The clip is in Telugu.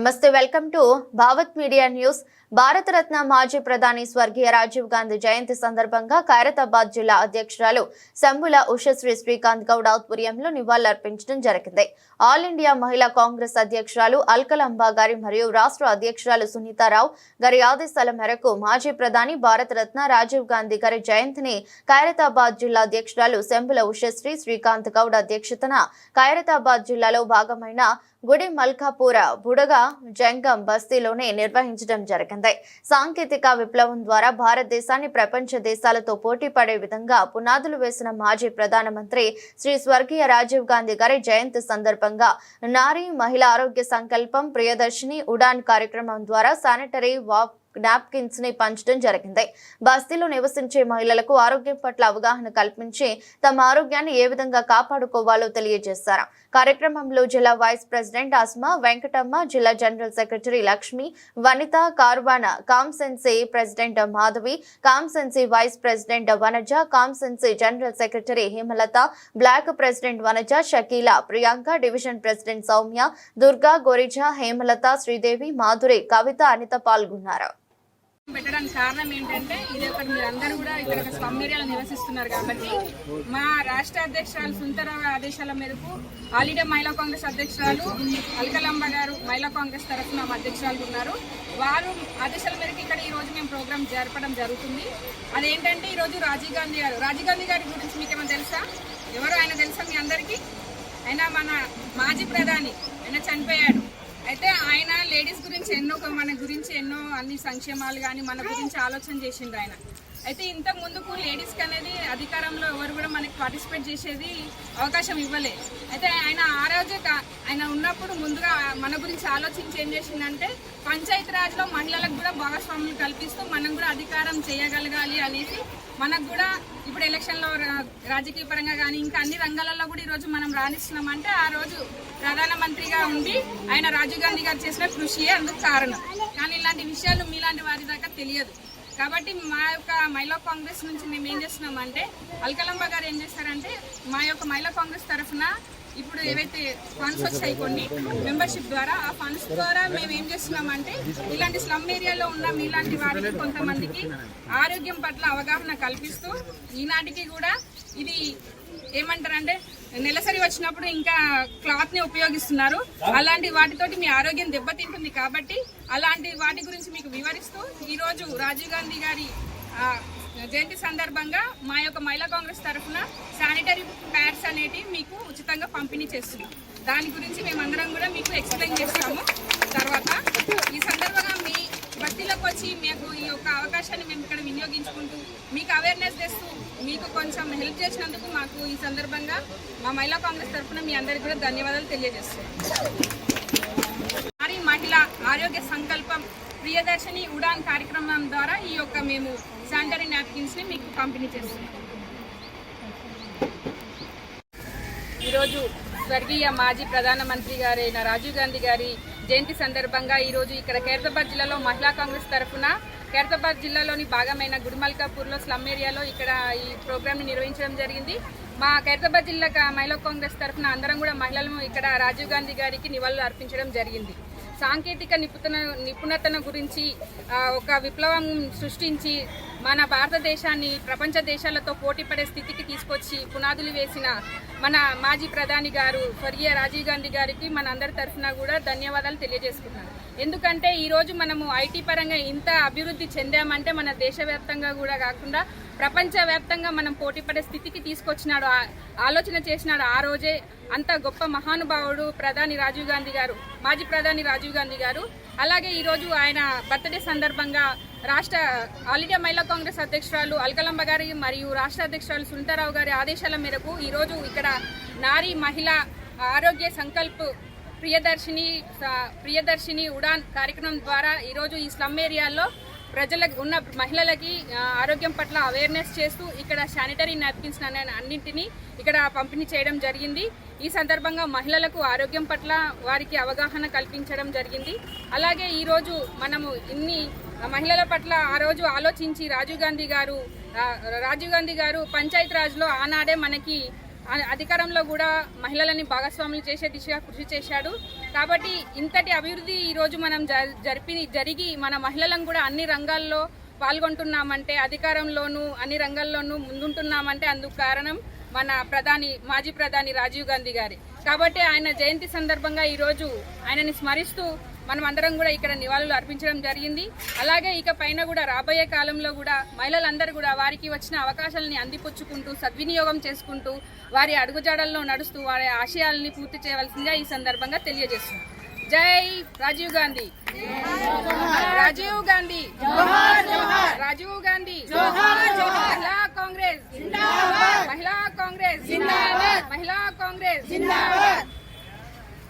నమస్తే welcome to Bhavat media news. Bharat Ratna మాజీ ప్రధాని స్వర్గీయ రాజీవ్ గాంధీ జయంతి సందర్భంగా ఖైరతాబాద్ జిల్లా అధ్యక్షురాలు శంభుల ఉషశ్రీ శ్రీకాంత్ గౌడ్ ఆధ్వర్యంలో నివాళులర్పించడం జరిగింది. ఆల్ ఇండియా మహిళా కాంగ్రెస్ అధ్యక్షురాలు అల్కలంబా గారి మరియు రాష్ట్ర అధ్యక్షురాలు సునీతారావు గారి ఆదేశాల మేరకు మాజీ ప్రధాని భారతరత్న రాజీవ్ గాంధీ గారి జయంతిని ఖైరతాబాద్ జిల్లా అధ్యక్షురాలు శంభుల ఉషశ్రీ శ్రీకాంత్ గౌడ్ అధ్యక్షతన ఖైరతాబాద్ జిల్లాలో భాగమైన గుడి మల్కాపూర బుడగ జంగం బస్తీలోనే నిర్వహించడం జరిగింది. సాంకేతిక విప్లవం ద్వారా భారతదేశాన్ని ప్రపంచ దేశాలతో పోటీ పడే విధంగా పునాదులు వేసిన మాజీ ప్రధానమంత్రి శ్రీ స్వర్గీయ రాజీవ్ గాంధీ గారి జయంతి సందర్భంగా నారీ మహిళా ఆరోగ్య సంకల్పం ప్రియదర్శిని ఉడాన్ కార్యక్రమం ద్వారా శానిటరీ వాక్ నాప్కిన్స్ని పంచడం జరిగింది. బస్తీలో నివసించే మహిళలకు ఆరోగ్యం పట్ల అవగాహన కల్పించి తమ ఆరోగ్యాన్ని ఏ విధంగా కాపాడుకోవాలో తెలియజేశారు. కార్యక్రమంలో జిల్లా వైస్ ప్రెసిడెంట్ అస్మా వెంకటమ్మ జిల్లా general secretary Lakshmi Vanitha Karwan constituency president Madhavi constituency vice president Vanaja constituency general secretary Hemalatha block president Vanaja Shakila Priyanka division president Soumya Durga Gorija Hemalatha Sridevi Madhuri Kavitha Anitha పాల్గొన్నారు. పెట్టడానికి కారణం ఏంటంటే ఇది ఒకటి మీరు అందరూ కూడా ఇక్కడ స్లమ్ ఏరియాలో నివసిస్తున్నారు కాబట్టి మా రాష్ట్ర అధ్యక్షురాలు సుందరరావు ఆదేశాల మేరకు ఆలిడే మహిళా కాంగ్రెస్ అధ్యక్షురాలు అల్కలంబ గారు మహిళా కాంగ్రెస్ తరఫున మా అధ్యక్షురాలు ఉన్నారు. వారు ఆదేశాల మేరకు ఇక్కడ ఈ రోజు మేము ప్రోగ్రామ్ జరపడం జరుగుతుంది. అదేంటంటే ఈ రోజు రాజీవ్ గాంధీ గారు రాజీవ్ గాంధీ గారి గురించి మీకు ఏమైనా తెలుసా? ఎవరు ఆయన తెలుసా మీ అందరికీ? ఆయన మన మాజీ ప్రధాని ఆయన చనిపోయాడు. లేడీస్ గురించి ఎన్నో మన గురించి ఎన్నో అన్ని సంక్షేమాలు కానీ మన గురించి ఆలోచన చేసిండు ఆయన. అయితే ఇంత ముందుకు లేడీస్కి అనేది అధికారంలో ఎవరు కూడా మనకి పార్టిసిపేట్ చేసేది అవకాశం ఇవ్వలే. అయితే ఆయన ఆ రోజే కా- ఆయన ఉన్నప్పుడు ముందుగా మన గురించి ఆలోచించి ఏం చేసిందంటే పంచాయతీరాజ్లో మహిళలకు కూడా భాగస్వాములు కల్పిస్తూ మనం కూడా అధికారం చేయగలగాలి అనేసి మనకు కూడా ఇప్పుడు ఎలక్షన్లో రాజకీయ పరంగా కానీ ఇంకా అన్ని రంగాలలో కూడా ఈరోజు మనం రాణిస్తున్నామంటే ఆ రోజు ప్రధానమంత్రిగా ఉండి ఆయన రాజీవ్ గాంధీ గారు చేసిన కృషియే అందుకు కారణం. కానీ ఇలాంటి విషయాలు మీలాంటి వారి దాకా తెలియదు. కాబట్టి మా యొక్క మహిళా కాంగ్రెస్ నుంచి మేము ఏం చేస్తున్నామంటే అల్కలంబ గారు ఏం చేస్తారంటే మా యొక్క మహిళా కాంగ్రెస్ తరఫున ఇప్పుడు ఏవైతే ఫండ్స్ వచ్చాయి కొన్ని మెంబర్షిప్ ద్వారా ఆ ఫండ్స్ ద్వారా మేము ఏం చేస్తున్నామంటే ఇలాంటి స్లమ్ ఏరియాలో ఉన్న మీలాంటి వారికి కొంతమందికి ఆరోగ్యం పట్ల అవగాహన కల్పిస్తూ ఈనాటికి కూడా ఇది ఏమంటారంటే నెలసరి వచ్చినప్పుడు ఇంకా క్లాత్ని ఉపయోగిస్తున్నారు. అలాంటి వాటితోటి మీ ఆరోగ్యం దెబ్బతింటుంది కాబట్టి అలాంటి వాటి గురించి మీకు వివరిస్తూ ఈ రోజు రాజీవ్ గాంధీ గారి జయంతి సందర్భంగా మా యొక్క మహిళా కాంగ్రెస్ తరఫున శానిటరీ ప్యాడ్స్ అనేటివి మీకు ఉచితంగా పంపిణీ చేస్తున్నాం. దాని గురించి మేమందరం కూడా మీకు ఎక్స్ప్లెయిన్ మీకు కొంచెం హెల్ప్ చేసినందుకు మాకు ఈ సందర్భంగా మా మహిళా కాంగ్రెస్ తరఫున మీ అందరికీ కూడా ధన్యవాదాలు తెలియజేస్తున్నాం. నారీ మహిళ ఆరోగ్య సంకల్పం ప్రియదర్శిని ఉడాన్ కార్యక్రమం ద్వారా ఈ యొక్క మేము శానిటరీ నాప్కిన్స్ని మీకు పంపిణీ చేస్తున్నాం. ఈరోజు స్వర్గీయ మాజీ ప్రధానమంత్రి గారైన రాజీవ్ గాంధీ గారి జయంతి సందర్భంగా ఈరోజు ఇక్కడ ఖైరతాబాద్ జిల్లాలో మహిళా కాంగ్రెస్ తరఫున ఖైరతాబాద్ జిల్లాలోని భాగమైన గుడిమల్కాపూర్లో స్లమ్ ఏరియాలో ఇక్కడ ఈ ప్రోగ్రామ్ని నిర్వహించడం జరిగింది. మా ఖైరతాబాద్ జిల్లా మహిళా కాంగ్రెస్ తరఫున అందరం కూడా మహిళలు ఇక్కడ రాజీవ్ గాంధీ గారికి నివాళులు అర్పించడం జరిగింది. సాంకేతిక నిపుణ నిపుణతను గురించి ఒక విప్లవం సృష్టించి మన భారతదేశాన్ని ప్రపంచ దేశాలతో పోటీ పడే స్థితికి తీసుకొచ్చి పునాదులు వేసిన మన మాజీ ప్రధాని గారు స్వర్గీయ రాజీవ్ గాంధీ గారికి మన అందరి తరఫున కూడా ధన్యవాదాలు తెలియజేసుకున్నాను ఎందుకంటే ఈరోజు మనము ఐటీ పరంగా ఇంత అభివృద్ధి చెందామంటే మన దేశవ్యాప్తంగా కూడా కాకుండా ప్రపంచవ్యాప్తంగా మనం పోటీపడే స్థితికి తీసుకొచ్చినాడు ఆలోచన చేసినాడు ఆ రోజే అంత గొప్ప మహానుభావుడు ప్రధాని రాజీవ్ గాంధీ గారు మాజీ ప్రధాని రాజీవ్ గాంధీ గారు. అలాగే ఈరోజు ఆయన బర్త్డే సందర్భంగా రాష్ట్ర ఆల్ ఇండియా మహిళా కాంగ్రెస్ అధ్యక్షురాలు అల్కలంబ గారి మరియు రాష్ట్ర అధ్యక్షురాలు సునీతారావు గారి ఆదేశాల మేరకు ఈరోజు ఇక్కడ నారీ మహిళ ఆరోగ్య సంకల్ప్ ప్రియదర్శిని ప్రియదర్శిని ఉడాన్ కార్యక్రమం ద్వారా ఈరోజు ఈ స్లమ్ ఏరియాల్లో ప్రజలకు ఉన్న మహిళలకి ఆరోగ్యం పట్ల అవేర్నెస్ చేస్తూ ఇక్కడ శానిటరీ నాప్కిన్స్ అనే అన్నింటినీ ఇక్కడ పంపిణీ చేయడం జరిగింది. ఈ సందర్భంగా మహిళలకు ఆరోగ్యం పట్ల వారికి అవగాహన కల్పించడం జరిగింది. అలాగే ఈరోజు మనము ఇన్ని మహిళల పట్ల ఆ రోజు ఆలోచించి రాజీవ్ గాంధీ గారు రాజీవ్ గాంధీ గారు పంచాయత్ రాజ్లో ఆనాడే మనకి అధికారంలో కూడా మహిళలని భాగస్వాములు చేసే దిశగా కృషి చేశాడు. కాబట్టి ఇంతటి అభివృద్ధి ఈరోజు మనం జ- జరిపి జరిగి మన మహిళలను కూడా అన్ని రంగాల్లో పాల్గొంటున్నామంటే అధికారంలోనూ అన్ని రంగాల్లోనూ ముందుంటున్నామంటే అందుకు కారణం మన ప్రధాని మాజీ ప్రధాని రాజీవ్ గాంధీ గారి. కాబట్టి ఆయన జయంతి సందర్భంగా ఈరోజు ఆయనని స్మరిస్తూ మనం అందరం కూడా ఇక్కడ నివాళులు అర్పించడం జరిగింది. అలాగే ఇక పైన కూడా రాబోయే కాలంలో కూడా మహిళలందరూ కూడా వారికి వచ్చిన అవకాశాలని అందిపుచ్చుకుంటూ సద్వినియోగం చేసుకుంటూ వారి అడుగుజాడల్లో నడుస్తూ వారి ఆశయాలని పూర్తి చేయవలసిందిగా ఈ సందర్భంగా తెలియజేస్తుంది జై రాజీవ్ గాంధీ! రాజీవ్ గాంధీ! రాజీవ్ గాంధీ! మహిళా కాంగ్రెస్! మహిళా కాంగ్రెస్! మహిళా కాంగ్రెస్!